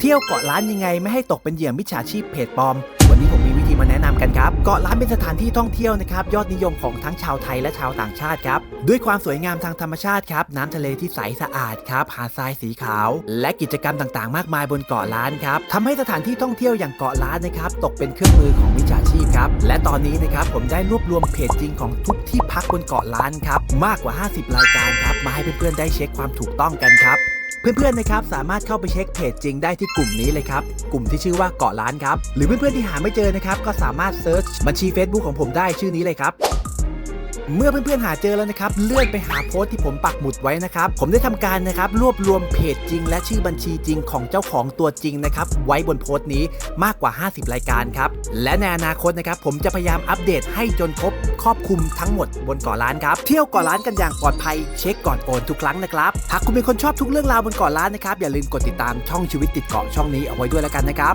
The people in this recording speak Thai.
เที่ยวเกาะล้านยังไงไม่ให้ตกเป็นเหยื่อมิจฉาชีพเพจปลอม วันนี้ผมมีวิธีมาแนะนำกันครับ เกาะล้านเป็นสถานที่ท่องเที่ยวนะครับยอดนิยมของทั้งชาวไทยและชาวต่างชาติครับ ด้วยความสวยงามทางธรรมชาติครับ น้ำทะเลที่ใสสะอาดครับหาดทรายสีขาว และกิจกรรมต่างๆ มากมายบนเกาะล้านครับทำให้สถานที่ท่องเที่ยวอย่างเกาะล้านนะครับตกเป็นเครื่องมือของมิจฉาชีพครับและตอนนี้นะครับผมได้รวบรวมเพจจริงของทุกที่พักบนเกาะล้านครับมากกว่า 50 รายการครับมาให้เพื่อนๆได้เช็คความถูกต้องกันครับ เพื่อนๆนะครับสามารถเข้าไปเช็คเพจจริงได้ที่กลุ่มนี้เลยครับ กลุ่มที่ชื่อว่าเกาะล้านครับ หรือเพื่อนๆที่หาไม่เจอนะครับก็สามารถเซิร์ชบัญชี Facebook ของผมได้ชื่อนี้เลยครับ เมื่อเพื่อนๆหาเจอแล้วนะครับ เลื่อนไปหาโพสต์ที่ผมปักหมุดไว้นะครับ ผมได้ทำการนะครับรวบรวมเพจจริง และชื่อบัญชีจริงของเจ้าของตัวจริงนะครับ ไว้บนโพสต์นี้มากกว่า 50 รายการครับ และในอนาคตนะครับผมจะพยายามอัปเดตให้จนครบครอบคลุมทั้งหมดบนเกาะล้านครับ เที่ยวเกาะล้านกันอย่างปลอดภัยเช็คก่อนโอนทุกครั้งนะครับ หากคุณเป็นคนชอบทุกเรื่องราวบนเกาะล้านนะครับอย่าลืมกดติดตามช่องชีวิตติดเกาะช่องนี้เอาไว้ด้วยแล้วกันนะครับ